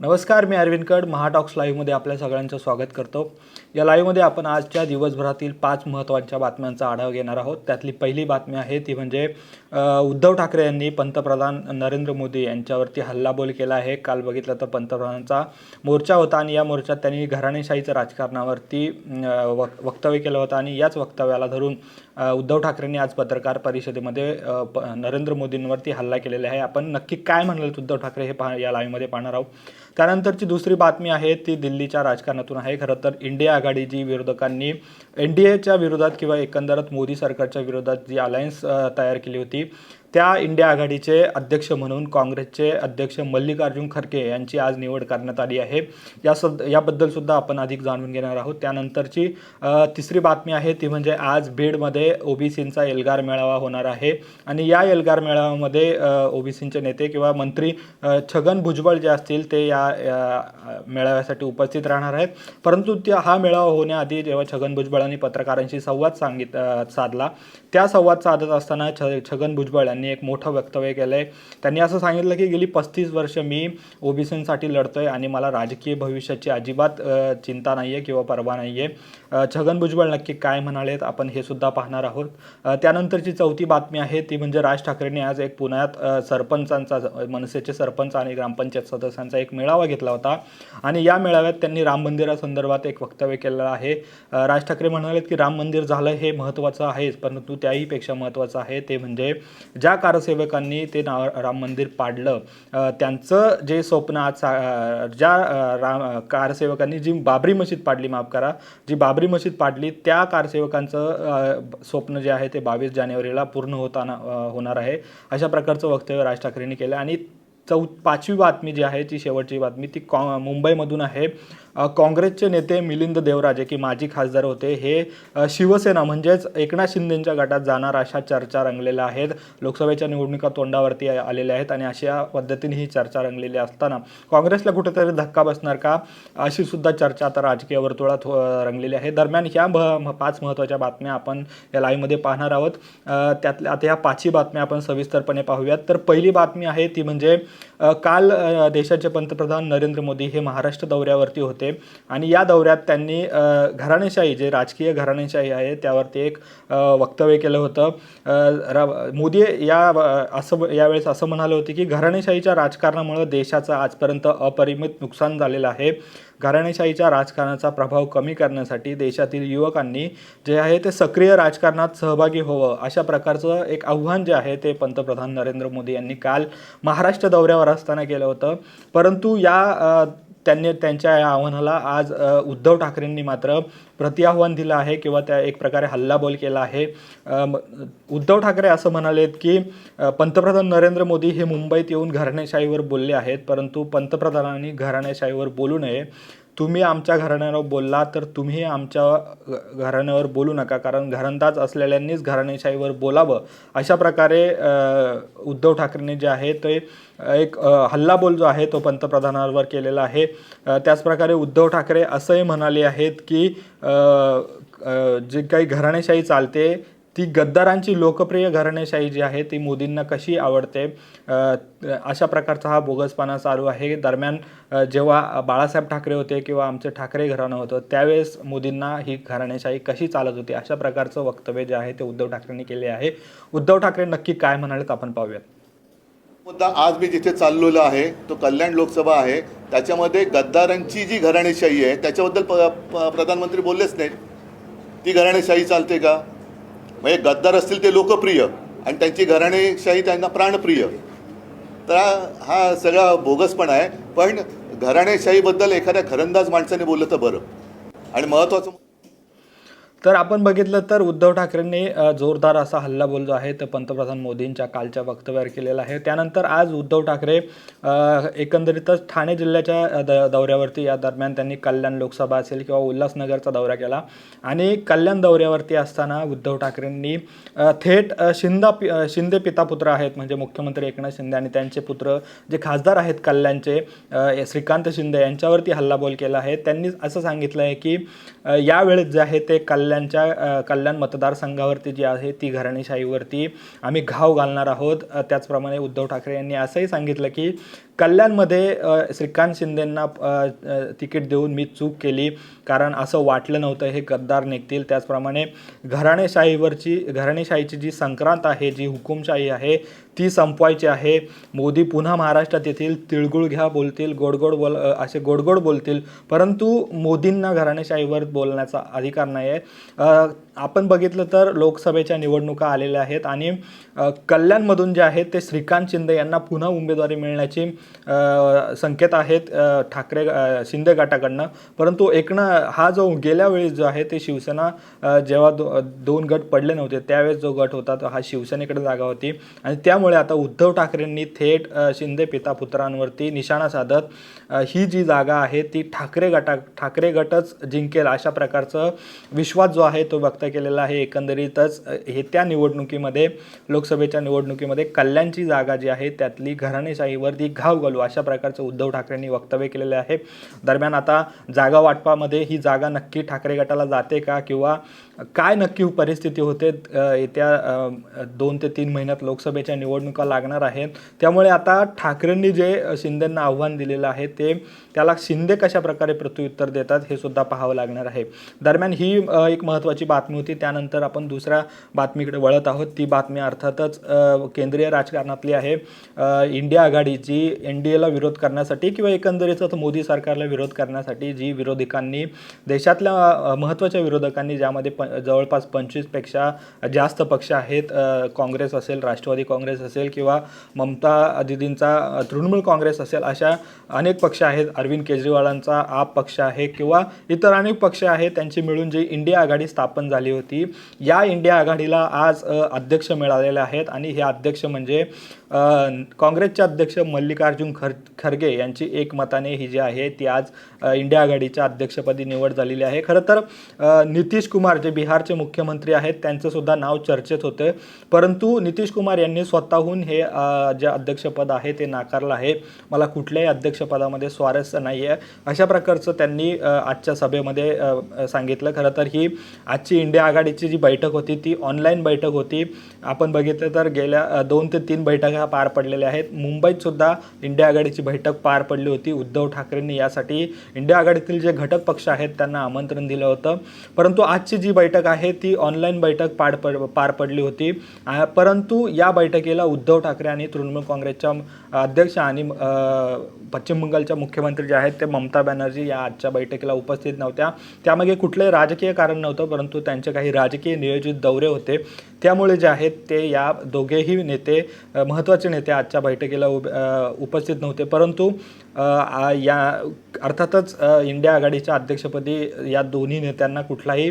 नमस्कार मी अरविंद कड महाटॉक्स लाईव्हमध्ये आपल्या सगळ्यांचं स्वागत करतो. या लाईव्हमध्ये आपण आजच्या दिवसभरातील पाच महत्त्वाच्या बातम्यांचा आढावा घेणार आहोत. त्यातली पहिली बातमी आहे ती म्हणजे उद्धव ठाकरे यांनी पंतप्रधान नरेंद्र मोदी यांच्यावरती हल्लाबोल केला आहे. काल बघितलं तर पंतप्रधानांचा मोर्चा होता आणि या मोर्चात त्यांनी घराणेशाहीचं राजकारणावरती वक वक्तव्य केलं होतं आणि याच वक्तव्याला धरून उद्धव ठाकरेंनी आज पत्रकार परिषदेमध्ये प नरेंद्र मोदींवरती हल्ला केलेला आहे. आपण नक्की काय म्हणाल उद्धव ठाकरे हे पा या लाईव्हमध्ये पाहणार आहोत. त्यानंतरची दुसरी बातमी आहे ती दिल्लीच्या राजकारणातून आहे. खरं तर इंडिया आघाडी जी विरोधकांनी एन डी एच्या विरोधात किंवा एकंदरच मोदी सरकारच्या विरोधात जी अलायन्स तयार केली होती त्या इंडिया आघाडीचे अध्यक्ष म्हणून काँग्रेसचे अध्यक्ष मल्लिकार्जुन खरके यांची आज निवड करण्यात आली आहे. या सद याबद्दल सुद्धा आपण अधिक जाणून घेणार आहोत. त्यानंतरची तिसरी बातमी आहे ती म्हणजे आज बीडमध्ये ओबीसींचा एल्गार मेळावा होणार आहे. आणि या एल्गार मेळाव्यामध्ये ओबीसींचे नेते किंवा मंत्री छगन भुजबळ जे असतील ते या या, मेळाव्यासाठी उपस्थित राहणार आहेत. परंतु त्या हा मेळावा होण्याआधी जेव्हा छगन भुजबळांनी पत्रकारांशी संवाद सांगित साधला त्या संवाद साधत असताना छ छगन भुजबळ यांनी एक मोठं वक्तव्य केलं आहे त्यांनी असं सांगितलं की गेली पस्तीस वर्ष मी ओबीसींसाठी आहे आणि मला राजकीय भविष्याची अजिबात चिंता नाही आहे किंवा पर्वा नाही आहे छगन भुजबळ नक्की काय म्हणालेत आपण हे सुद्धा पाहणार आहोत. त्यानंतरची चौथी बातमी आहे ती म्हणजे राज ठाकरेंनी आज एक पुण्यात सरपंचांचा मनसेचे सरपंच आणि ग्रामपंचायत सदस्यांचा एक मेळावा घेतला होता. आणि या मेळाव्यात त्यांनी राम मंदिरासंदर्भात एक वक्तव्य केलेलं आहे. राज ठाकरे म्हणालेत की राम मंदिर झालं हे महत्त्वाचं आहेच परंतु त्याहीपेक्षा महत्त्वाचं आहे ते म्हणजे ज्या कारसेवकांनी ते ना राम मंदिर पाडलं त्यांचं जे स्वप्न आज ज्या राम कारसेवकांनी जी बाबरी मशीद पाडली माफ करा जी बाबरी मशीद पाडली त्या कारसेवकांचं स्वप्न जे आहे ते बावीस जानेवारीला पूर्ण होताना होणार आहे. अशा प्रकारचं वक्तव्य राज ठाकरेंनी केलं. आणि चौ पाचवी बातमी जी आहे ती शेवटची बातमी ती कॉ मुंबईमधून आहे. काँग्रेसचे नेते मिलिंद देवराजे की माजी खासदार होते हे शिवसेना म्हणजेच एकनाथ शिंदेंच्या गटात जाणार अशा चर्चा रंगलेल्या आहेत. लोकसभेच्या निवडणुका तोंडावरती आलेल्या आहेत आणि अशा पद्धतीने ही चर्चा रंगलेली असताना काँग्रेसला कुठेतरी धक्का बसणार का? अशी सुद्धा चर्चा आता राजकीय वर्तुळात रंगलेली आहे. दरम्यान ह्या म- पाच महत्त्वाच्या बातम्या आपण या लाईव्हमध्ये पाहणार आहोत. त्यातल्या आता ह्या पाचही बातम्या आपण सविस्तरपणे पाहूयात. तर पहिली बातमी आहे ती म्हणजे काल देशाचे पंतप्रधान नरेंद्र मोदी हे महाराष्ट्र दौऱ्यावरती होते. आणि या दौऱ्यात त्यांनी घराणेशाही जे राजकीय घराणेशाही आहे त्यावरती एक वक्तव्य केलं होतं. मोदी या असं यावेळेस असं म्हणाले होते की घराणेशाहीच्या राजकारणामुळं देशाचं आजपर्यंत अपरिमित नुकसान झालेलं आहे. घराणेशाहीच्या राजकारणाचा प्रभाव कमी करण्यासाठी देशातील युवकांनी जे आहे ते सक्रिय राजकारणात सहभागी व्हावं अशा प्रकारचं एक आव्हान जे आहे ते पंतप्रधान नरेंद्र मोदी यांनी काल महाराष्ट्र दौऱ्यावर असताना केलं होतं. परंतु या त्यांनी त्यांच्या या आव्हानाला आज उद्धव ठाकरेंनी मात्र प्रतिआव्हान दिलं आहे किंवा त्या एक प्रकारे हल्लाबोल केला आहे. उद्धव ठाकरे असं म्हणालेत की पंतप्रधान नरेंद्र मोदी हे मुंबईत येऊन घराणेशाहीवर बोलले आहेत परंतु पंतप्रधानांनी घराणेशाहीवर बोलू नये. तुम्ही आमच्या घराण्यावर बोलला तर तुम्ही आमच्या घराण्यावर बोलू नका कारण घरंदाज असलेल्यांनीच घराणेशाहीवर बोलावं. अशा प्रकारे उद्धव ठाकरेंनी जे आहे ते एक हल्लाबोल जो आहे तो पंतप्रधानांवर केलेला आहे. त्याचप्रकारे उद्धव ठाकरे असंही म्हणाले आहेत की जे काही घराणेशाही चालते ती गद्दारांची लोकप्रिय घराणेशाही जी आहे ती मोदींना कशी आवडते? अशा प्रकारचा हा बोगसपणा चालू आहे. दरम्यान जेव्हा बाळासाहेब ठाकरे होते किंवा आमचं ठाकरे घराणं होतं त्यावेळेस मोदींना ही घराणेशाही कशी चालत होती? अशा प्रकारचं वक्तव्य जे आहे ते उद्धव ठाकरेंनी केले आहे. उद्धव ठाकरे नक्की काय म्हणालेत आपण पाहूयात. मुद्दा आज मी जिथे चाललेलो आहे तो कल्याण लोकसभा आहे. त्याच्यामध्ये गद्दारांची जी घराणेशाही आहे त्याच्याबद्दल प प- प्रधानमंत्री बोललेच नाहीत. ती घराणेशाही चालते का? म्हणजे गद्दार असतील ते लोकप्रिय आणि त्यांची घराणेशाही त्यांना प्राणप्रिय. तर हा- सगळा बोगसपणा आहे. पण घराणेशाहीबद्दल एखाद्या घरंदाज माणसाने बोललं तर बरं. आणि महत्त्वाचं तर आपण बघितलं तर उद्धव ठाकरेंनी जोरदार असा हल्लाबोल जो आहे तर पंतप्रधान मोदींच्या कालच्या वक्तव्यावर केलेला आहे. त्यानंतर आज उद्धव ठाकरे एकंदरीतच ठाणे जिल्ह्याच्या द दौऱ्यावरती या दरम्यान त्यांनी कल्याण लोकसभा असेल किंवा उल्हासनगरचा दौरा केला. आणि कल्याण दौऱ्यावरती असताना उद्धव ठाकरेंनी थेट शिंदा पि- शिंदे पितापुत्र आहेत म्हणजे मुख्यमंत्री एकनाथ शिंदे आणि त्यांचे पुत्र जे खासदार आहेत कल्याणचे श्रीकांत शिंदे यांच्यावरती हल्लाबोल केला आहे. त्यांनी असं सांगितलं आहे की यावेळेस जे आहे ते कल्याण कल्याणच्या कल्याण मतदारसंघावरती जी आहे ती घराणेशाहीवरती आम्ही घाव घालणार आहोत. त्याचप्रमाणे उद्धव ठाकरे यांनी असंही सांगितलं की कल्याणमध्ये श्रीकांत शिंदेंना तिकीट देऊन मी चूक केली. कारण असं वाटलं नव्हतं हे गद्दार निघतील. त्याचप्रमाणे घराणेशाहीवरची घराणेशाहीची जी संक्रांत आहे जी हुकुमशाही आहे ती संपवायची आहे. मोदी पुन्हा महाराष्ट्रात येतील तिळगुळ घ्या बोलतील गोडगोड बोल असे गोडगोड बोलतील. परंतु मोदींना घराणेशाहीवर बोलण्याचा अधिकार नाही आहे आपण बघितलं तर लोकसभेच्या निवडणुका आलेल्या आहेत आणि कल्याणमधून जे आहेत ते श्रीकांत शिंदे यांना पुन्हा उमेदवारी मिळण्याची संकेत आहेत ठाकरे शिंदे गटाकडनं. परंतु एकना हा जो गेल्या वेळी जो आहे ते शिवसेना जेव्हा दो दोन गट पडले नव्हते त्यावेळेस जो गट होता तो हा शिवसेनेकडे जागा होती. आणि त्यामुळे आता उद्धव ठाकरेंनी थेट शिंदे पिता पुत्रांवरती निशाणा साधत ही जी जागा आहे ती ठाकरे गटा ठाकरे गटच जिंकेल अशा प्रकारचं विश्वास जो आहे तो व्यक्त केलेला आहे. एकंदरीतच हे त्या निवडणुकीमध्ये लोकसभेच्या निवडणुकीमध्ये कल्याणची जागा जी आहे त्यातली घराणेशाहीवरती घाव घालू अशा प्रकारचं उद्धव ठाकरेंनी वक्तव्य केलेले आहे. दरम्यान आता जागा वाटपामध्ये ही जागा नक्की ठाकरे गटाला जाते का किंवा काय नक्की परिस्थिती होते येत्या दोन ते तीन महिन्यात लोकसभेच्या निवडणुका लागणार आहेत. त्यामुळे आता ठाकरेंनी जे शिंदेंना आव्हान दिलेलं आहे ते त्याला शिंदे कशा प्रकारे प्रत्युत्तर देतात हे सुद्धा पाहावं लागणार आहे. दरम्यान ही एक महत्त्वाची बातमी होती. त्यानंतर आपण दुसऱ्या बातमीकडे वळत आहोत. ती बातमी अर्थातच केंद्रीय राजकारणातली आहे. इंडिया आघाडी जी एन डी एला विरोध करण्यासाठी किंवा एकंदरीतच मोदी सरकारला विरोध करण्यासाठी जी विरोधकांनी देशातल्या महत्त्वाच्या विरोधकांनी ज्यामध्ये प जवळपास पंचवीसपेक्षा जास्त पक्ष आहेत काँग्रेस असेल राष्ट्रवादी काँग्रेस असेल किंवा ममता दिदींचा तृणमूल काँग्रेस असेल अशा अनेक पक्ष आहेत. अरविंद केजरीवालांचा आप पक्ष आहे किंवा इतर अनेक पक्ष आहेत त्यांची मिळून जी इंडिया आघाडी स्थापन झाली होती या इंडिया आघाडीला आज अध्यक्ष मिळालेले आहेत आणि हे अध्यक्ष म्हणजे काँग्रेसचे अध्यक्ष मल्लिकार्जुन खर खरगे यांची एकमताने ही जी आहे ती आज इंडिया आघाडीच्या अध्यक्षपदी निवड झालेली आहे. खरं तर नितीश कुमार जे बिहारचे मुख्यमंत्री आहेत त्यांचंसुद्धा नाव चर्चेत होतं. परंतु नितीश कुमार यांनी स्वतःहून हे जे अध्यक्षपद आहे ते नाकारलं आहे. मला कुठल्याही अध्यक्षपदामध्ये स्वारस्य नाही आहे अशा प्रकारचं त्यांनी आजच्या सभेमध्ये सांगितलं. खरं तर ही आजची इंडिया आघाडीची जी बैठक होती ती ऑनलाईन बैठक होती. आपण बघितलं तर गेल्या दोन ते तीन बैठका पार पडलेल्या आहेत. मुंबईत सुद्धा इंडिया आघाडीची बैठक पार पडली होती. उद्धव ठाकरेंनी यासाठी इंडिया आघाडीतील जे घटक पक्ष आहेत त्यांना आमंत्रण दिलं होतं. परंतु आजची जी बैठक आहे ती ऑनलाईन बैठक पार पड पार पडली होती. परंतु या बैठकीला उद्धव ठाकरे आणि तृणमूल काँग्रेसच्या अध्यक्ष आणि पश्चिम बंगालच्या मुख्यमंत्री जे आहेत ते ममता बॅनर्जी या आजच्या बैठकीला उपस्थित नव्हत्या. त्यामागे कुठलंही राजकीय कारण नव्हतं परंतु त्यांचे काही राजकीय नियोजित दौरे होते. त्यामुळे जे आहेत ते या दोघेही नेते अ, महत्त्वाचे नेते आजच्या बैठकीला उभ उपस्थित नव्हते. परंतु या अर्थातच इंडिया आघाडीच्या अध्यक्षपदी या दोन्ही नेत्यांना कुठलाही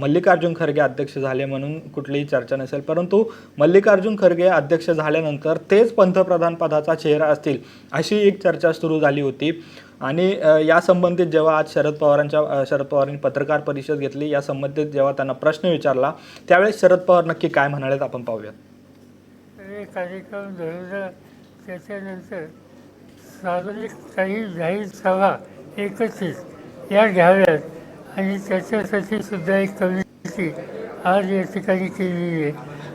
मल्लिकार्जुन खरगे अध्यक्ष झाले म्हणून कुठलीही चर्चा नसेल. परंतु मल्लिकार्जुन खरगे अध्यक्ष झाल्यानंतर तेच पंतप्रधान पदाचा चेहरा असतील अशी एक चर्चा सुरू झाली होती. आणि या संबंधित जेव्हा आज शरद पवारांच्या शरद पवारांनी पत्रकार परिषद घेतली या संबंधित जेव्हा त्यांना प्रश्न विचारला त्यावेळेस शरद पवार नक्की काय म्हणालेत आपण पाहूयात. हे कार्यक्रम झालेला त्याच्यानंतर सार्वजनिक काही जाहीर सभा एकत्रित या घ्याव्यात आणि त्याच्यासाठी सुद्धा एक कमिटी आज या ठिकाणी केलेली आहे.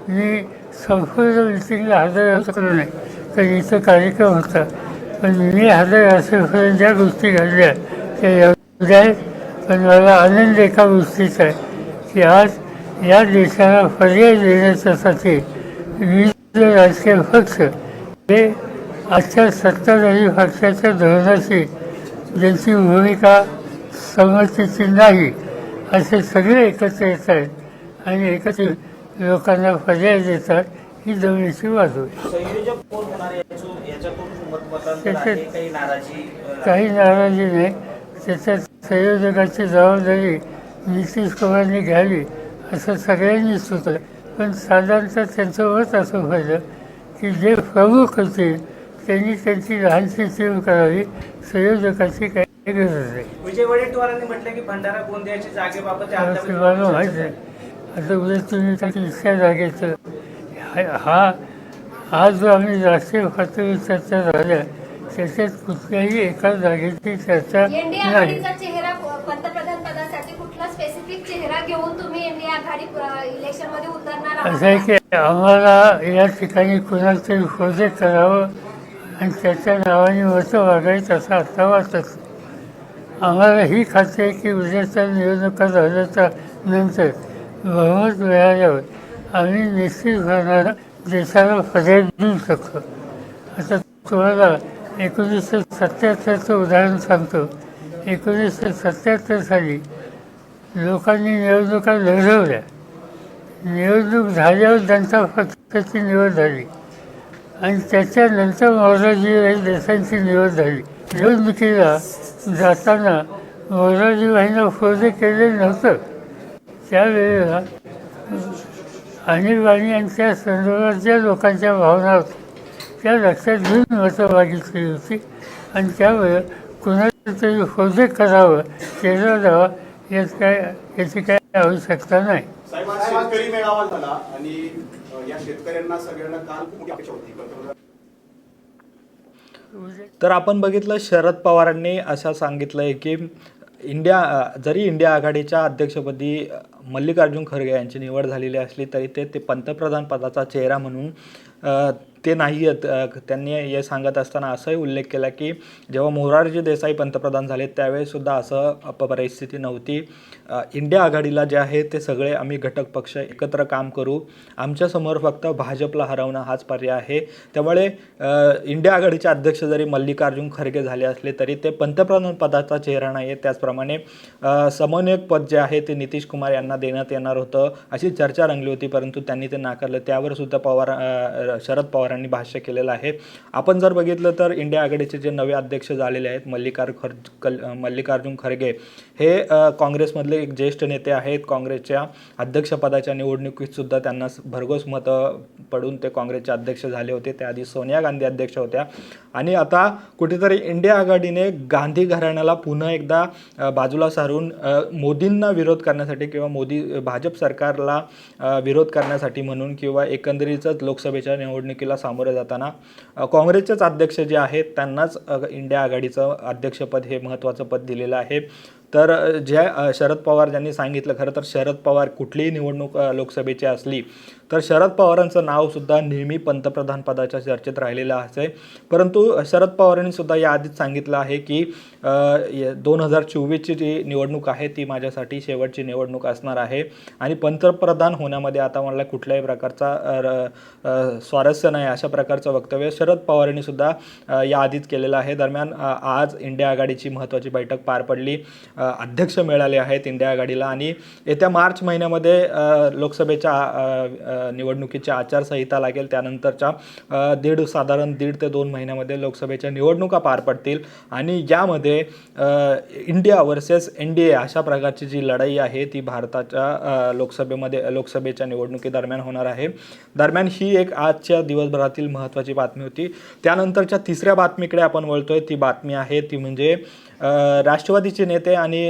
मी संपूर्ण मिटिंगला हजर असलो नाही तर इथं कार्यक्रम होता. पण मी हजर असेपर्यंत ज्या गोष्टी घडल्या त्या एवढ्या आहेत. पण मला आनंद एका गोष्टीचा आहे की आज या देशाला पर्याय देण्याच्यासाठी वीज राजकीय पक्ष हे आजच्या सत्ताधारी पक्षाच्या धोरणाशी ज्यांची भूमिका संमतीची नाही असे सगळे एकत्र येत आहेत आणि एकत्र लोकांना पर्याय देतात ही जवळची बाजू त्याच्यात- काही नाराजी नाही. त्याच्यात संयोजकाची जबाबदारी नितीश कुमारनी घ्यावी असं सगळ्यांनीच होतं. पण साधारणतः त्यांचं मत असं पाहिलं की जे प्रमुख होते त्यांनी त्यांची लहानशी टीम करावी संयोजकाची काही गरज नाही. विजय वडेट्टीवारांनी म्हटलं की भंडारा गोंदियाच्या जागेबाबत मला माहीत आहे आता उद्या तुम्ही त्या इतक्या जागेचं. हा- हा हा जो आम्ही राष्ट्रीय पातळीवर चर्चा झाल्या त्याच्यात कुठल्याही एका जागेची चर्चा नाही. आघाडीचा घेऊन तुम्ही इंडिया आघाडी इलेक्शनमध्ये उतरणार असं आहे आहात की आम्हाला या ठिकाणी कुणाला तरी खोजे करावं आणि त्याच्या नावाने मतं वागायचं असं आता वाटत आम्हाला ही खात्री आहे की उद्याच्या निवडणुका झाल्याच्यानंतर बहुमत मिळाल्यावर आम्ही निश्चित होणार देशाला पर्याय देऊ शकतो. आता तुम्हाला एकोणीसशे सत्याहत्तरचं उदाहरण सांगतो. एकोणीसशे सत्याहत्तर साली लोकांनी निवडणुका लढवल्या. निवडणूक झाल्यावर जनता फक्तची निवड झाली. आणि त्याच्यानंतर मोरारजीबाई देशांची निवड झाली. निवडणुकीला जाताना मोरारजीभाईंना फोजे केले नव्हतं. त्यावेळेला आणीबाणी आणि त्या संदर्भात ज्या लोकांच्या भावना होत्या त्या लक्षात घेऊन मतं मागितली होती. आणि त्यामुळे कुणाला तरी फोजे करावं केला जावा यात काय याची काय आवश्यकता नाही. साहेब आज शेतकरी मेळावा झाला आणि अ, या शेतकऱ्यांना सगळ्यांना काल खूप मोठी अपेक्षा होती. पंतप्रधान तर आपण बघितलं शरद पवारांनी असं सांगितलंय की इंडिया अ, जरी इंडिया आघाडीच्या अध्यक्षपदी अ, मल्लिकार्जुन खरगे यांची निवड झालेली असली तरी ते ते पंतप्रधान पदाचा चेहरा म्हणून अ, ते नाही आहेत त्यांनी हे सांगत असताना असंही उल्लेख केला की जेव्हा मोरारजी देसाई पंतप्रधान झाले त्यावेळेसुद्धा असं अप- परिस्थिती नव्हती. इंडिया आघाडीला जे आहे ते सगळे आम्ही घटक पक्ष एकत्र काम करू. आमच्यासमोर फक्त भाजपला हरवणं हाच पर्याय आहे. त्यामुळे इंडिया आघाडीचे अध्यक्ष जरी मल्लिकार्जुन खरगे झाले असले तरी ते पंतप्रधान पदाचा चेहरा नाही आहे त्याचप्रमाणे समन्वयक पद जे आहे ते नितीश कुमार यांना देण्यात येणार होतं अशी चर्चा रंगली होती परंतु त्यांनी ते नाकारलं. त्यावर सुद्धा पवार शरद पवार पवारांनी भाष्य केलेलं आहे. आपण जर बघितलं तर इंडिया आघाडीचे जे नवे अध्यक्ष झालेले आहेत मल्लिकार खर कल मल्लिकार्जुन खरगे हे काँग्रेसमधले एक ज्येष्ठ नेते आहेत. काँग्रेसच्या अध्यक्षपदाच्या निवडणुकीतसुद्धा त्यांना भरघोस मतं पडून ते काँग्रेसचे अध्यक्ष झाले होते. त्याआधी सोनिया गांधी अध्यक्ष होत्या. आणि आता कुठेतरी इंडिया आघाडीने गांधी घराण्याला पुन्हा एकदा बाजूला सारून मोदींना विरोध करण्यासाठी किंवा मोदी भाजप सरकारला विरोध करण्यासाठी म्हणून किंवा एकंदरीतच लोकसभेच्या निवडणुकीला सामोरे जाताना काँग्रेसचेच अध्यक्ष जे आहेत त्यांनाच इंडिया आघाडीचं अध्यक्षपद हे महत्त्वाचं पद दिलेलं आहे. तर ज्या शरद पवार ज्यांनी सांगितलं खरं तर शरद पवार कुठलीही निवडणूक लोकसभेची असली तर शरद पवारांचं नावसुद्धा नेहमी पंतप्रधान पदाच्या चर्चेत राहिलेलं आहे. परंतु शरद पवारांनी सुद्धा याआधीच सांगितलं आहे की दोन हजार चोवीसची जी निवडणूक आहे ती माझ्यासाठी शेवटची निवडणूक असणार आहे. आणि पंतप्रधान होण्यामध्ये आता मला कुठल्याही प्रकारचा र- स्वारस्य नाही अशा प्रकारचं वक्तव्य शरद पवारांनी सुद्धा आधीच केलेलं आहे. दरम्यान आज इंडिया आघाडीची महत्त्वाची बैठक पार पडली. अध्यक्ष मिळाले आहेत इंडिया आघाडीला. आणि येत्या मार्च महिन्यामध्ये लोकसभेच्या निवडणुकीची आचारसंहिता लागेल त्यानंतरच्या दीड साधारण दीड ते दोन महिन्यामध्ये लोकसभेच्या निवडणुका पार पडतील. आणि यामध्ये India versus N D A अशा प्रकारची जी लढाई आहे ती भारताच्या लोकसभेमध्ये लोकसभेच्या निवडणुकीदरम्यान होणार आहे. दरम्यान ही एक आजच्या दिवसभरातील महत्त्वाची बातमी होती. त्यानंतरच्या तिसऱ्या बातमीकडे आपण वळतोय. ती बातमी आहे ती म्हणजे राष्ट्रवादीचे नेते आणि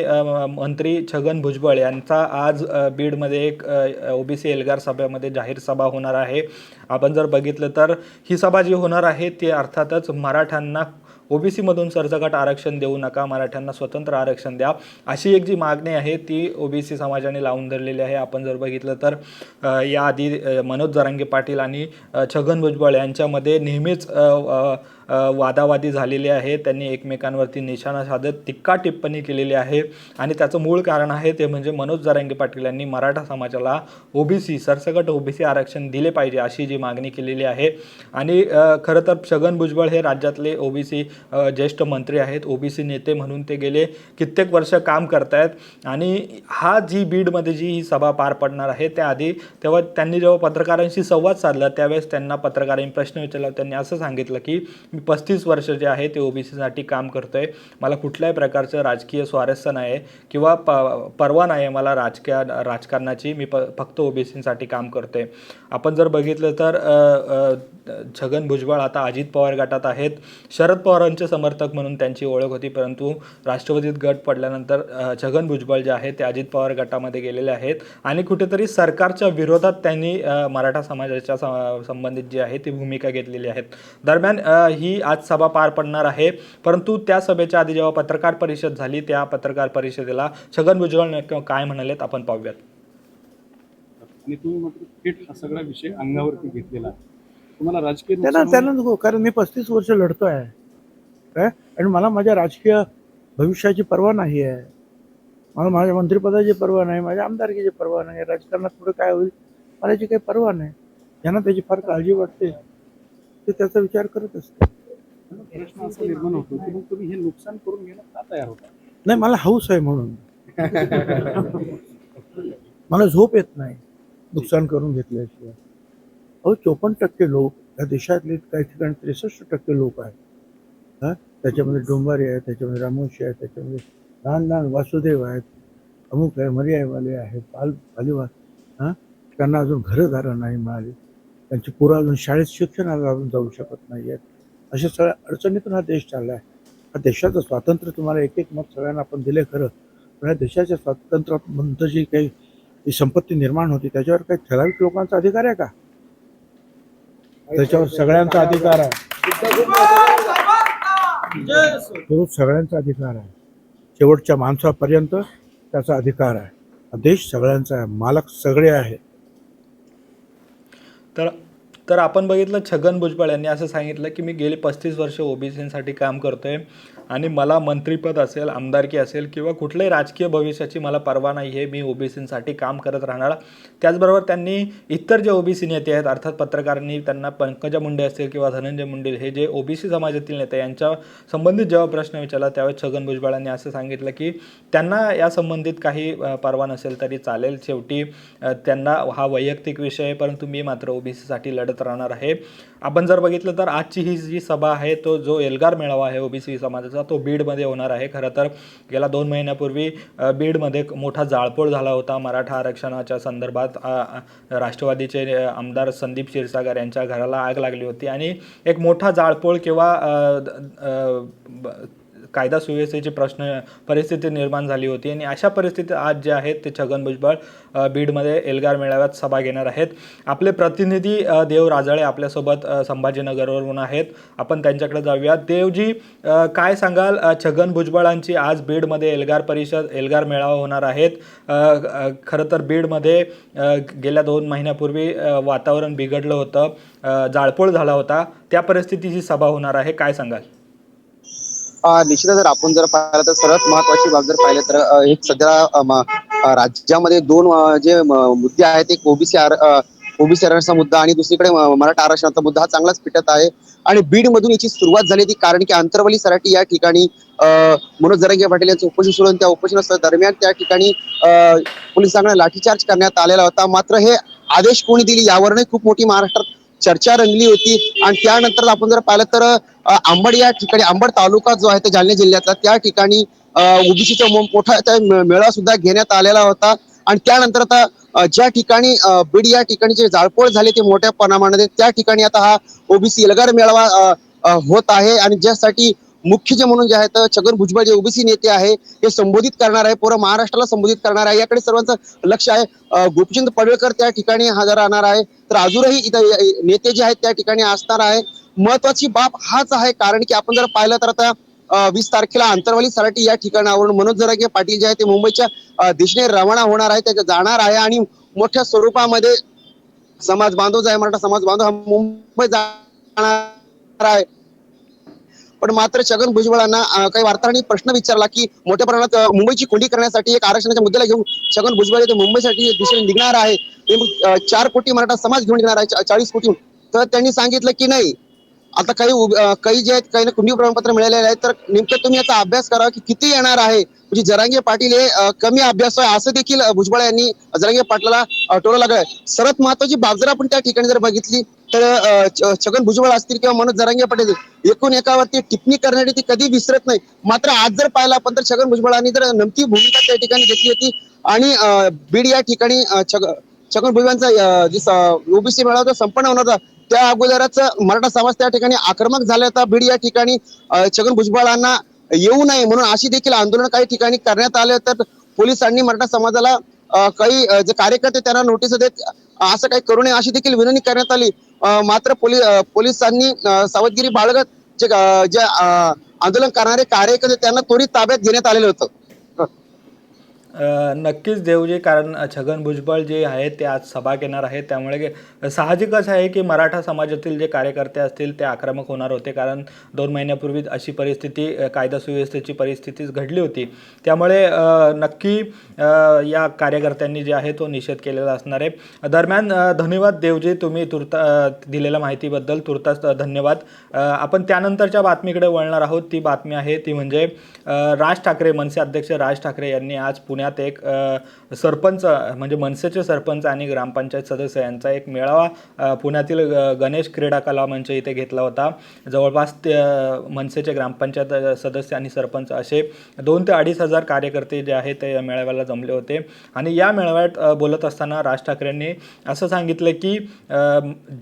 मंत्री छगन भुजबळ यांचा आज बीडमध्ये एक ओबीसी एल्गार सभेमध्ये जाहीर सभा होणार आहे. आपण जर बघितलं तर ही सभा जी होणार आहे ती अर्थातच मराठ्यांना ओबीसीमधून सरसकट आरक्षण देऊ नका मराठ्यांना स्वतंत्र आरक्षण द्या. अशी एक जी मागणी आहे ती ओबीसी समाजाने लावून धरलेली आहे. आपण जर बघितलं तर याआधी मनोज जरांगे पाटील आणि छगन भुजबळ यांच्यामध्ये नेहमीच वादावादी झालेली आहे. त्यांनी एकमेकांवरती निशाणा साधत टिक्का टिप्पणी केलेली आहे. आणि त्याचं मूळ कारण आहे ते म्हणजे मनोज जरांगे पाटील यांनी मराठा समाजाला ओबीसी सरसकट ओबीसी आरक्षण दिले पाहिजे अशी जी मागणी केलेली आहे. आणि खरं तर छगन भुजबळ हे राज्यातले ओबीसी ज्येष्ठ मंत्री आहेत ओबीसी नेते म्हणून ते गेले. कित्येक वर्ष काम करतायत. आणि हा जी बीडमध्ये जी ही सभा पार पडणार आहे त्याआधी तेव्हा त्यांनी जेव्हा पत्रकारांशी संवाद साधला त्यावेळेस त्यांना पत्रकारांनी प्रश्न विचारला. त्यांनी असं सांगितलं की मी पस्तीस वर्ष जे आहे ते ओबीसीसाठी काम करतोय. मला कुठल्याही प्रकारचं राजकीय स्वारस्य नाही आहे किंवा प परवा नाही आहे मला राजकीय राजकारणाची. मी प फक्त ओबीसीसाठी काम करतोय. आपण जर बघितलं तर छगन भुजबळ आता अजित पवार गटात आहेत. शरद पवार पवारांचे समर्थक म्हणून त्यांची ओळख होती परंतु राष्ट्रवादीत गट पडल्यानंतर छगन भुजबळ जे आहेत ते अजित पवार गटामध्ये गेलेले आहेत. आणि कुठेतरी सरकारच्या विरोधात त्यांनी मराठा समाजाच्या संबंधित जी आहे ती भूमिका घेतलेली आहेत. दरम्यान ही ही आज सभा पार पडणार आहे. परंतु त्या सभेच्या आधी जेव्हा पत्रकार परिषद झाली त्या पत्रकार परिषदेला छगन भुजबळ काय म्हणालेत आपण पाहूयात. आणि तुम्ही मात्र थेट हा सगळा विषय अंगावरती घेतलेला आहे. तुम्हाला राजकीय त्यांना त्यांना नको कारण मी पस्तीस वर्ष लढतोय. काय आणि मला माझ्या राजकीय भविष्याची पर्वा नाही आहे. मला माझ्या मंत्रिपदाची पर्वा नाही माझ्या आमदारकीची पर्वा नाही राजकारणात पुढे काय होईल मला याची काही पर्वा नाही. ज्यांना त्याची फार काळजी वाटते. ते त्याचा विचार करत असते. प्रश्न असा निर्माण होतो की मग तुम्ही हे नुकसान करून घ्यायला का तयार होता? नाही मला हौस आहे म्हणून. मला झोप येत नाही नुकसान करून घेतल्याशिवाय. अहो चोपन्न टक्के लोक या देशातले काही ठिकाणी त्रेसष्ट टक्के लोक आहेत. हा? त्याच्यामध्ये डोंबारी आहे त्याच्यामध्ये रामोशी आहे त्याच्यामध्ये लहान लहान वासुदेव आहेत अमुक आहे मर्यायवाले आहेत पाल पालिवा हां? त्यांना अजून घरंदारं नाही मिळाली. त्यांची पोरं अजून शाळेत शिक्षणाला अजून जाऊ शकत नाही आहेत. अशा सगळ्या अडचणीतून हा देश चालला आहे हा देशाचं स्वातंत्र्य तुम्हाला एक एक मत सगळ्यांना आपण दिले खरं. पण या देशाच्या स्वातंत्र्यानंतर जी काही जी संपत्ती निर्माण होती त्याच्यावर काही ठराविक लोकांचा अधिकार आहे का? त्याच्यावर सगळ्यांचा अधिकार आहे. तो सगळ्यांचा अधिकार आहे. शेवटच्या माणसापर्यंत त्याचा अधिकार आहे. देश सगळ्यांचा आहे. मालक सगळे आहे तर तर आपण बघितलं छगन भुजबळ यांनी असं सांगितलं की मी गेले पस्तीस वर्ष ओबीसीसाठी काम करतोय. आणि मला मंत्रीपद असेल आमदारकी असेल किंवा कुठल्याही राजकीय भविष्याची मला पर्वा नाही आहे मी ओबीसींसाठी काम करत राहणार. त्याचबरोबर त्यांनी इतर जे ओबीसी नेते आहेत अर्थात पत्रकारांनी त्यांना पंकजा मुंडे असतील किंवा धनंजय मुंडे हे जे ओबीसी समाजातील नेते यांच्या संबंधित जेव्हा प्रश्न विचारला त्यावेळेस छगन भुजबळांनी असं सांगितलं की त्यांना या संबंधित काही परवा पर्वा नसेल तरी चालेल. शेवटी त्यांना हा वैयक्तिक विषय आहे परंतु मी मात्र ओबीसीसाठी लढत राहणार आहे. आपण जर बघितलं तर आजची ही जी सभा आहे तो जो एल्गार मेळावा आहे ओबीसी समाजाचा तो बीडमध्ये होणार आहे. खरं तर गेल्या दोन महिन्यापूर्वी बीडमध्ये मोठा जाळपोळ झाला होता मराठा आरक्षणाच्या संदर्भात. राष्ट्रवादीचे आमदार संदीप क्षीरसागर यांच्या घराला आग लागली होती. आणि एक मोठा जाळपोळ किंवा ब- कायदा सुव्यवस्थेचे प्रश्न परिस्थिती निर्माण झाली होती आणि अशा परिस्थितीत आज जे आहेत ते छगन भुजबळ बीडमध्ये एल्गार मेळाव्यात सभा घेणार आहेत. आपले प्रतिनिधी देव राजाळे आपल्यासोबत संभाजीनगरवरून आहेत. आपण त्यांच्याकडे जाऊया देवजी काय सांगाल? छगन भुजबळांची आज बीडमध्ये एल्गार परिषद एल्गार मेळावा होणार आहेत. खरं तर बीडमध्ये गेल्या दोन महिन्यापूर्वी वातावरण बिघडलं होतं. जाळपोळ झाला होता. त्या परिस्थितीची सभा होणार आहे. काय सांगाल? निश्चितच जर आपण जर पाहिलं तर सर्वात महत्वाची बाब जर पाहिलं तर एक सध्या राज्यामध्ये दोन जे मुद्दे आहेत एक ओबीसी ओबीसी आरक्षणाचा मुद्दा आणि दुसरीकडे मराठा आरक्षणाचा मुद्दा हा चांगलाच पिटत आहे. आणि बीड मधून याची सुरुवात झाली ती कारण की आंतरवली सराठी या ठिकाणी मनोज जरंगे पाटील यांचं उपोषण सुरू त्या उपोषणा दरम्यान त्या ठिकाणी पोलिसांना पोलिसांकडे लाठीचार्ज करण्यात आलेला होता. मात्र हे आदेश कोणी दिली यावरही खूप मोठी महाराष्ट्रात चर्चा रंगली होती. आणि त्यानंतर आपण जर पाहिलं तर आंबड या ठिकाणी आंबड तालुका जो आहे तो जालना जिल्ह्यातला त्या ठिकाणी ओबीसीचा मोठा त्या मे- सुद्धा घेण्यात आलेला होता. आणि त्यानंतर आता ज्या ठिकाणी बीड या ठिकाणी जे जाळपोळ झाले ते मोठ्या प्रमाणामध्ये त्या ठिकाणी आता हा ओबीसी एल्गार मेळावा होत आहे. आणि ज्यासाठी मुख्य जे म्हणून जे आहेत छगन भुजबळ जे ओबीसी नेते आहे हे संबोधित करणार आहे पूर्ण महाराष्ट्राला संबोधित करणार आहे. याकडे सर्वांचं लक्ष आहे. अ, गोपीचंद पडळकर त्या ठिकाणी हजर राहणार आहे. तर अजूनही इथं नेते जे आहेत त्या ठिकाणी असणार आहे. महत्वाची बाब हाच आहे कारण की आपण जर पाहिलं तर आता वीस तारखेला आंतरवाली सराटी या ठिकाणावरून मनोज जरागे पाटील जे आहे ते मुंबईच्या दिशेने रवाना होणार आहे त्याच्या जाणार आहे आणि मोठ्या स्वरूपामध्ये समाज बांधव जो आहे मराठा समाज बांधव हा मुंबई जाणार आहे. पण मात्र छगन भुजबळांना काही वार्ताहरांनी प्रश्न विचारला की मोठ्या प्रमाणात मुंबईची कोंडी करण्यासाठी एक आरक्षणाच्या मुद्द्याला घेऊन छगन भुजबळ ते मुंबईसाठी दिशेने निघणार आहे. ते चार कोटी मराठा समाज घेऊन निघणार आहे चाळीस कोटी. तर त्यांनी सांगितलं की नाही आता काही काही जे आहेत काही कुंडी प्रमाणपत्र मिळालेले आहेत तर नेमकं तुम्ही याचा अभ्यास करा की किती येणार आहे. म्हणजे जरांगे पाटील हे कमी अभ्यास आहे असं देखील भुजबळ यांनी जरांगे पाटलाला टोला लागलाय. सर्वात महत्वाची बाब जर आपण त्या ठिकाणी जर बघितली तर छगन भुजबळ असतील किंवा मनोज जरांगे पाटील एकूण एकावरती टिप्पणी करण्यासाठी ती कधी विसरत नाही. मात्र आज जर पाहिलं आपण तर छगन भुजबळांनी जर नमती भूमिका त्या ठिकाणी घेतली होती. आणि अं, बीड या ठिकाणी छगन भुजबळांचा जे ओबीसी मेळावा संपन्न होणार होता त्या अगोदरच मराठा समाज त्या ठिकाणी आक्रमक झाला होता. बीड या ठिकाणी छगन भुजबळांना येऊ नये म्हणून अशी देखील आंदोलन काही ठिकाणी करण्यात आले तर पोलिसांनी मराठा समाजाला काही जे कार्यकर्ते त्यांना नोटीस देत असं काही करू नये अशी देखील विनंती करण्यात आली. मात्र पोलीस पोलिसांनी सावधगिरी बाळगत जे जे आंदोलन करणारे कार्यकर्ते त्यांना त्वरित ताब्यात घेण्यात आलेलं होतं. नक्कीच नक्कीच देवजी कारण छगन भुजबळ जे आहेत ते आज सभा घेणार आहेत. त्यामुळे साहजिकच आहे की मराठा समाजातील जे कार्यकर्ते असतील ते आक्रमक होणार होते. कारण दोन महिन्यापूर्वी अशी परिस्थिती कायदा सुव्यवस्थेची परिस्थितीच घडली होती. त्यामुळे नक्की या कार्यकर्त्यांनी जे आहे तो निषेध केलेला असणार आहे. दरम्यान धन्यवाद देवजी तुम्ही तुर्ता दिलेल्या माहितीबद्दल तुर्तास धन्यवाद. आपण त्यानंतरच्या बातमीकडे वळणार आहोत. ती बातमी आहे ती म्हणजे राज ठाकरे मनसे अध्यक्ष राज ठाकरे यांनी आज पुण्यात एक सरपंच म्हणजे मनसेचे सरपंच आणि ग्रामपंचायत सदस्य यांचा एक मेळावा पुण्यातील ग- गणेश क्रीडा कला मंच इथे घेतला होता. जवळपास ते मनसेचे ग्रामपंचायत सदस्य आणि सरपंच असे दोन ते अडीच हजार कार्यकर्ते जे आहेत ते मेळाव्याला जमले होते. आणि या मेळाव्यात बोलत असताना राज ठाकरेंनी असं सांगितलं की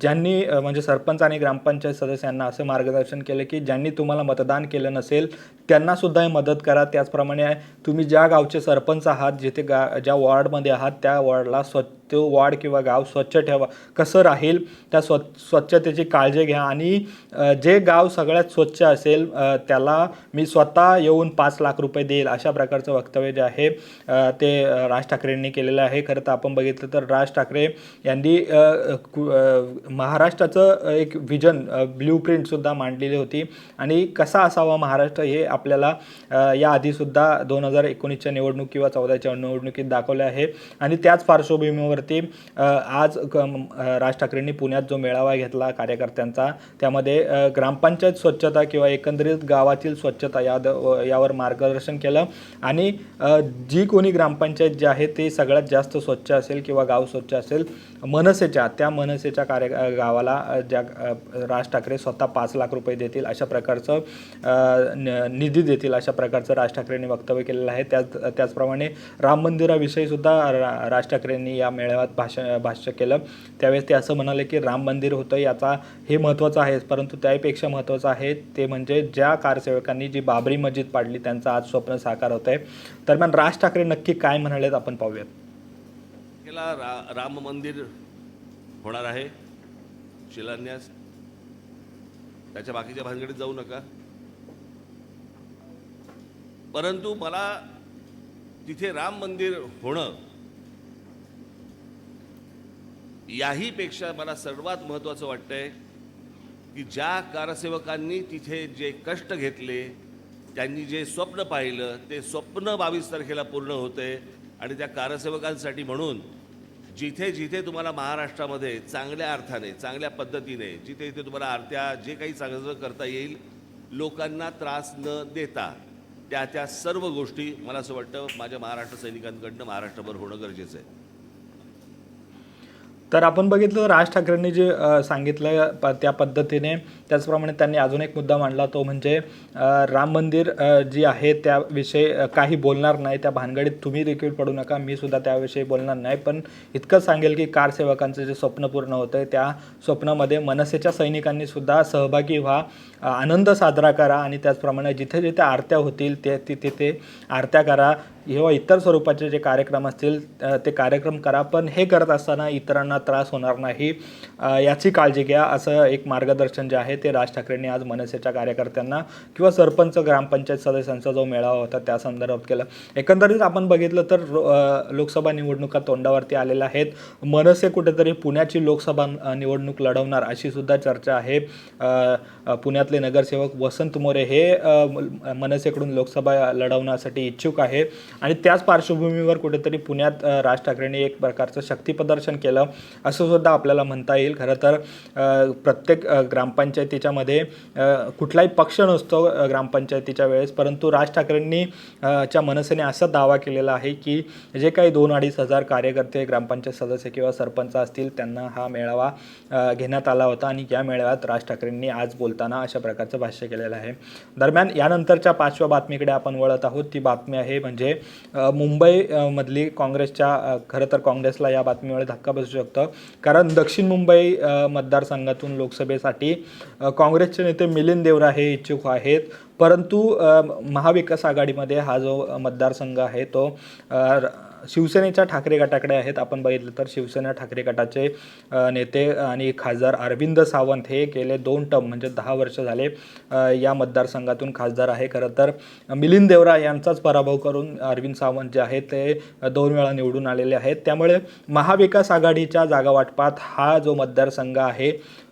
ज्यांनी म्हणजे सरपंच आणि ग्रामपंचायत सदस्यांना असं मार्गदर्शन केलं की ज्यांनी तुम्हाला मतदान केलं नसेल त्यांना सुद्धा हे मदत करा. त्याचप्रमाणे तुम्ही ज्या गावचे सरपंच आहात जिथे गा ज्या वॉर्डमध्ये आहात त्या वॉर्डला स्वच्छ तो वॉर्ड किंवा गाव स्वच्छ ठेवा. कसं राहील? त्या स्व स्वच्छतेची काळजी घ्या आणि जे गाव सगळ्यात स्वच्छ असेल त्याला मी स्वतः येऊन पाच लाख रुपये देईल अशा प्रकारचं वक्तव्य जे आहे ते राज ठाकरेंनी केलेलं आहे. खरं तर आपण बघितलं तर राज ठाकरे यांनी कु- महाराष्ट्राचं एक विजन ब्ल्यू प्रिंटसुद्धा मांडलेली होती. आणि कसा असावा महाराष्ट्र हे आपल्याला या याआधीसुद्धा दोन हजार एकोणीसच्या निवडणूक किंवा चौदाच्या निवडणुकीत दाखवले आहे. आणि त्याच पार्श्वभूमीवर अ, आज राज ठाकरेंनी पुण्यात जो मेळावा घेतला कार्यकर्त्यांचा त्यामध्ये ग्रामपंचायत स्वच्छता किंवा एकंदरीत गावातील स्वच्छता या यावर मार्गदर्शन केलं. आणि जी कोणी ग्रामपंचायत जी आहे ते सगळ्यात जास्त स्वच्छ असेल किंवा गाव स्वच्छ असेल मनसेच्या त्या मनसेच्या कार्य गावाला ज्या राज ठाकरे स्वतः पाच लाख रुपये देतील अशा प्रकारचं न- निधी देतील अशा प्रकारचं राज ठाकरेंनी वक्तव्य केलेलं आहे. त्याच त्याचप्रमाणे राम मंदिराविषयी सुद्धा रा- राज ठाकरेंनी या मेळाव्यात भाषण भाष्य केलं. त्यावेळेस ते असं म्हणाले की राम मंदिर होतं याचा हे महत्त्वाचं आहे परंतु त्यापेक्षा महत्त्वाचं आहे ते म्हणजे ज्या कारसेवकांनी जी बाबरी मस्जिद पाडली त्यांचं आज स्वप्न साकार होत आहे दरम्यान राज ठाकरे नक्की काय म्हणालेत आपण पाहूयात. रा राम मंदिर होणार आहे. शिलान्यास. त्याच्या बाकीच्या भानगडीत जाऊ नका. परंतु मला तिथे राम मंदिर होणं याहीपेक्षा मला सर्वात महत्त्वाचं वाटतंय की ज्या कारसेवकांनी तिथे जे कष्ट घेतले त्यांनी जे स्वप्न पाहिलं ते स्वप्न बावीस तारखेला पूर्ण होते. आणि त्या कारसेवकांसाठी म्हणून जिथे जिथे तुम्हाला महाराष्ट्रामध्ये चांगल्या अर्थाने चांगल्या पद्धतीने जिथे जिथे तुम्हाला आरत्या जे काही चांगलं करता येईल लोकांना त्रास न देता त्या त्या सर्व गोष्टी मला असं वाटतं माझ्या महाराष्ट्र सैनिकांकडनं महाराष्ट्रभर होणं गरजेचं आहे. तर आपण बघितलं राज ठाकरेंनी जे सांगितलं प त्या पद्धतीने त्याचप्रमाणे त्यांनी अजून एक मुद्दा मांडला तो म्हणजे राम मंदिर जी आहे त्याविषयी काही बोलणार नाही त्या भानगडीत तुम्ही देखील पडू नका मी सुद्धा त्याविषयी बोलणार नाही. पण इतकं सांगेल की कार सेवकांचं जे स्वप्न पूर्ण होतं आहे त्या स्वप्नामध्ये मनसेच्या सैनिकांनी सुद्धा सहभागी व्हा आनंद साजरा करा आणि त्याचप्रमाणे जिथे जिथे आरत्या होतील ते ति- तिथे आरत्या करा. किंवा इतर स्वरूपाचे जे कार्यक्रम असतील ते कार्यक्रम करा पण हे करत असताना इतरांना त्रास होणार नाही. याची काळजी घ्या असं एक मार्गदर्शन जे आहे ते राज ठाकरेंनी आज मनसेच्या कार्यकर्त्यांना किंवा सरपंच ग्रामपंचायत सदस्यांचा जो मेळावा होता त्या संदर्भात केला. एकंदरीत आपण बघितलं तर लोकसभा निवडणुका तोंडावरती आलेल्या आहेत. मनसे कुठेतरी पुण्याची लोकसभा निवडणूक लढवणार अशी सुद्धा चर्चा आहे. पुण्यातले नगरसेवक वसंत मोरे हे मनसेकडून लोकसभा लढवण्यासाठी इच्छुक आहे. आणि त्याच पार्श्वभूमीवर कुठेतरी पुण्यात राज ठाकरेंनी एक प्रकारचं शक्तीप्रदर्शन केलं असं सुद्धा आपल्याला म्हणता येईल. खरं तर प्रत्येक ग्रामपंचायतीच्यामध्ये कुठलाही पक्ष नसतो ग्रामपंचायतीच्या वेळेस. परंतु राज ठाकरेंनी च्या मनसेने असा दावा केलेला आहे की जे काही दोन अडीच हजार कार्यकर्ते ग्रामपंचायत सदस्य किंवा सरपंच असतील त्यांना हा मेळावा घेण्यात आला होता. आणि या मेळाव्यात राज ठाकरेंनी आज बोलताना अशा प्रकारचं भाष्य केलेलं आहे. दरम्यान यानंतरच्या पाचव्या बातमीकडे आपण वळत आहोत. ती बातमी आहे म्हणजे मुंबईमधली काँग्रेसच्या खरं तर काँग्रेसला या बातमीमुळे धक्का बसू शकतं. कारण दक्षिण मुंबई मतदारसंघातून लोकसभेसाठी काँग्रेसचे नेते मिलिंद देवरा हे इच्छुक आहेत. परंतु महाविकास आघाडीमध्ये हा जो मतदारसंघ आहे तो शिवसेनेच्या ठाकरे गटाकडे आहेत. आपण बघितलं तर शिवसेना ठाकरे गटाचे नेते आणि खासदार अरविंद सावंत हे गेले दोन टर्म म्हणजे दहा वर्ष झाले या मतदारसंघातून खासदार आहे. खरं तर मिलिंद देवरा यांचाच पराभव करून अरविंद सावंत जे आहेत ते दोन वेळा निवडून आलेले आहेत. त्यामुळे महाविकास आघाडीच्या जागावाटपात हा जो मतदारसंघ आहे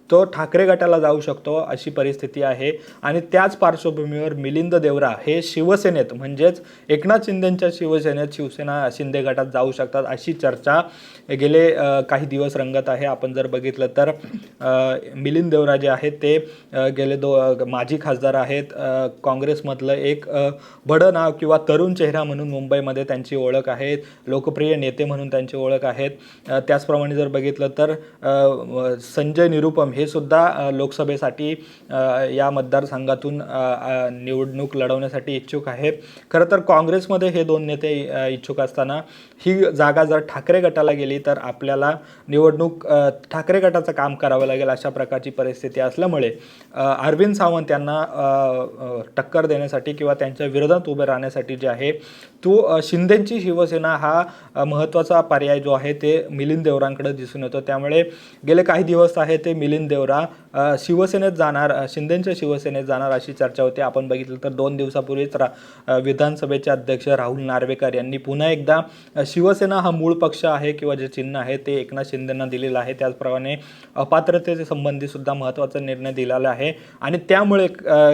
तो ठाकरे गटाला जाऊ शकतो अशी परिस्थिती आहे. आणि त्याच पार्श्वभूमीवर मिलिंद देवरा हे शिवसेनेत म्हणजेच एकनाथ शिंदेंच्या शिवसेनेत शिवसेना शिंदे गटात जाऊ शकतात अशी चर्चा गेले काही दिवस रंगत आहे. आपण जर बघितलं तर मिलिंद देवरा जे आहेत ते गेले दो माजी खासदार आहेत. काँग्रेसमधलं एक अ, बडं नाव किंवा तरुण चेहरा म्हणून मुंबईमध्ये त्यांची ओळख आहे. लोकप्रिय नेते म्हणून त्यांची ओळख आहेत. त्याचप्रमाणे जर बघितलं तर संजय निरुपम हे सुद्धा लोकसभेसाठी या मतदारसंघातून निवडणूक लढवण्यासाठी इच्छुक आहेत. खरं तर काँग्रेसमध्ये हे दोन नेते इच्छुक असताना ही जागा जर ठाकरे गटाला गेली तर आपल्याला निवडणूक ठाकरे गटाचं काम करावं लागेल अशा प्रकारची परिस्थिती असल्यामुळे अरविंद सावंत यांना टक्कर देण्यासाठी किंवा त्यांच्या विरोधात उभे राहण्यासाठी जे आहे तो शिंदेची शिवसेना हा महत्त्वाचा पर्याय जो आहे ते मिलिंद देवरांकडे दिसून येतो. त्यामुळे गेले काही दिवस आहे ते मिलिंद देवरा अ, शिवसेनेत जाणार शिंदेंच्या शिंदेच्या शिवसेनेत जाणार अशी चर्चा होती. आपण बघितलं तर दोन दिवसापूर्वीच रा विधानसभेचे अध्यक्ष राहुल नार्वेकर यांनी पुन्हा एकदा शिवसेना हा मूळ पक्ष आहे किंवा जे चिन्ह आहे ते एकनाथ शिंदेंना दिलेलं आहे. त्याचप्रमाणे अपात्रतेचे संबंधी सुद्धा महत्त्वाचा निर्णय दिलेला आहे. आणि त्यामुळे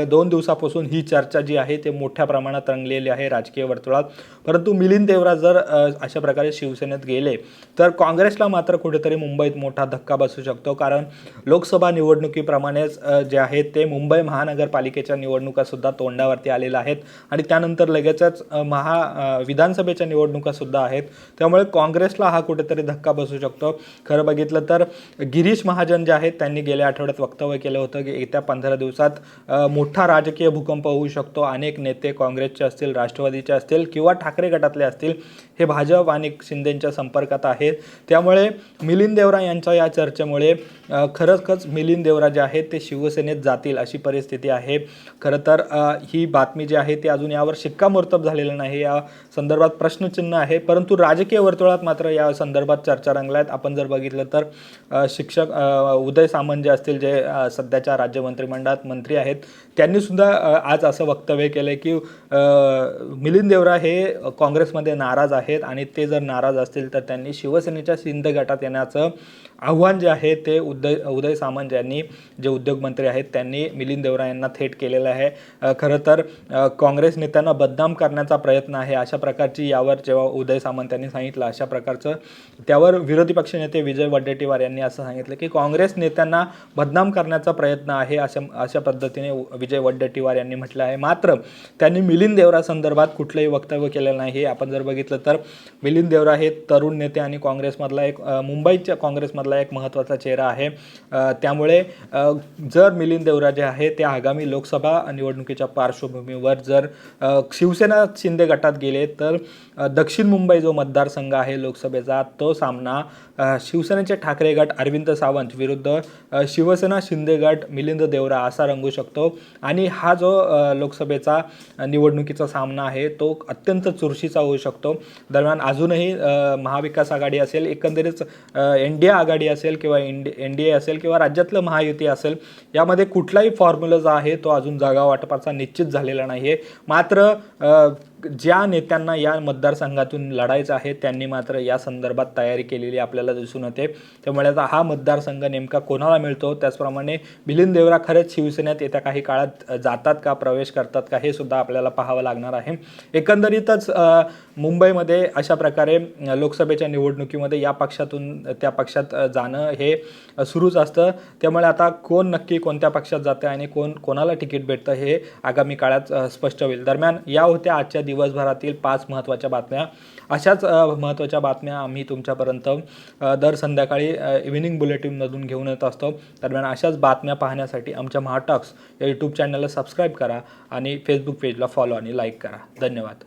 दोन दिवसापासून ही चर्चा जी आहे ते मोठ्या प्रमाणात रंगलेली आहे राजकीय वर्तुळात. परंतु मिलिंद देवरा जर अशा प्रकारे शिवसेनेत गेले तर काँग्रेसला मात्र कुठेतरी मुंबईत मोठा धक्का बसू शकतो. कारण लोकसभा निवडणूक निवडणुकीप्रमाणेच जे आहेत ते मुंबई महानगरपालिकेच्या निवडणुकासुद्धा तोंडावरती आलेल्या आहेत. आणि त्यानंतर लगेचच महा विधानसभेच्या निवडणुकासुद्धा आहेत. त्यामुळे काँग्रेसला हा कुठेतरी धक्का बसू शकतो. खरं बघितलं तर गिरीश महाजन जे आहेत त्यांनी गेल्या आठवड्यात वक्तव्य केलं होतं की येत्या पंधरा दिवसात मोठा राजकीय भूकंप होऊ शकतो. अनेक नेते काँग्रेसचे असतील राष्ट्रवादीचे असतील किंवा ठाकरे गटातले असतील हे भाजप आणि शिंदेच्या संपर्कात आहेत. त्यामुळे मिलिंद देवरा यांच्या या चर्चेमुळे खरंच खरंच मिलिंद देवरा जे आहेत ते शिवसेनेत जातील अशी परिस्थिती आहे. खरं तर ही बातमी जी आहे ती अजून यावर शिक्कामोर्तब झालेलं नाही. या संदर्भात प्रश्नचिन्ह आहे. परंतु राजकीय वर्तुळात मात्र या संदर्भात चर्चा रंगल्या आहेत आपण जर बघितलं तर शिक्षक उदय सामंत जे असतील जे सध्याच्या राज्य मंत्रिमंडळात मंत्री आहेत त्यांनी सुद्धा आज असं वक्तव्य केलं की मिलिंद देवरा हे काँग्रेसमध्ये नाराज आहेत आणि ते जर नाराज असतील तर त्यांनी शिवसेनेच्या शिंदे गटात येण्याचं आव्हान जे आहे ते उदय उदय सामंत यांनी जे उद्योगमंत्री आहेत त्यांनी मिलिंद देवरा यांना थेट केलेलं आहे. खरं तर काँग्रेस नेत्यांना बदनाम करण्याचा प्रयत्न आहे अशा प्रकारची यावर जेव्हा उदय सामंत यांनी सांगितलं अशा प्रकारचं त्यावर विरोधी पक्षनेते विजय वडेट्टीवार यांनी असं सांगितलं की काँग्रेस नेत्यांना बदनाम करण्याचा प्रयत्न आहे अशा अशा पद्धतीने विजय वडेट्टीवार यांनी म्हटलं आहे. मात्र त्यांनी मिलिंद देवरा संदर्भात कुठलंही वक्तव्य केलेलं नाही. हे आपण जर बघितलं तर मिलिंद देवरा हे तरुण नेते आणि काँग्रेसमधला एक मुंबईच्या काँग्रेसमधला एक महत्त्वाचा चेहरा आहे. त्यामुळे जर मिलिंद देवरा जे आहे ते आगामी लोकसभा निवडणुकीच्या पार्श्वभूमीवर जर शिवसेना शिंदे गटात गेले तर दक्षिण मुंबई जो मतदारसंघ आहे लोकसभेचा तो सामना शिवसेनेचे ठाकरे गट अरविंद सावंत विरुद्ध शिवसेना शिंदे गट मिलिंद देवरा असा रंगू शकतो. आणि हा जो लोकसभेचा निवडणुकीचा सामना आहे तो अत्यंत चुरशीचा होऊ शकतो. दरम्यान अजूनही महाविकास आघाडी असेल एकंदरीत एन डी ए आघाडी असेल किंवा इंडी एन डी ए असेल किंवा राज्यातलं महायुती असेल यामध्ये कुठलाही फॉर्म्युला जो आहे तो अजून जागा वाटपाचा निश्चित झालेला नाही आहे मात्र ज्या नेत्यांना या मतदारसंघातून लढायचं आहे त्यांनी मात्र या संदर्भात तयारी केलेली आपल्याला दिसून येते. त्यामुळे आता हा मतदारसंघ नेमका कोणाला मिळतो? त्याचप्रमाणे मिलिंद देवरा खरंच शिवसेनेत येत्या काही काळात जातात का प्रवेश करतात का हे सुद्धा आपल्याला पाहावं लागणार आहे. एकंदरीतच मुंबईमध्ये अशा प्रकारे लोकसभेच्या निवडणुकीमध्ये या पक्षातून त्या पक्षात जाणं हे सुरूच असतं. त्यामुळे आता कोण नक्की कोणत्या पक्षात जातं आणि कोण कोणाला तिकीट भेटतं हे आगामी काळात स्पष्ट होईल. दरम्यान या होत्या आजच्या दिवसभरातील पाच महत्त्वाच्या बातम्या. अशाच महत्त्वाच्या बातम्या आम्ही तुमच्यापर्यंत दर संध्याकाळी इव्हिनिंग बुलेटिनमधून घेऊन येत असतो. दरम्यान अशाच बातम्या पाहण्यासाठी आमच्या महाटॉक्स या यूट्यूब चॅनलला सबस्क्राईब करा आणि फेसबुक पेजला फॉलो आणि लाईक करा. धन्यवाद.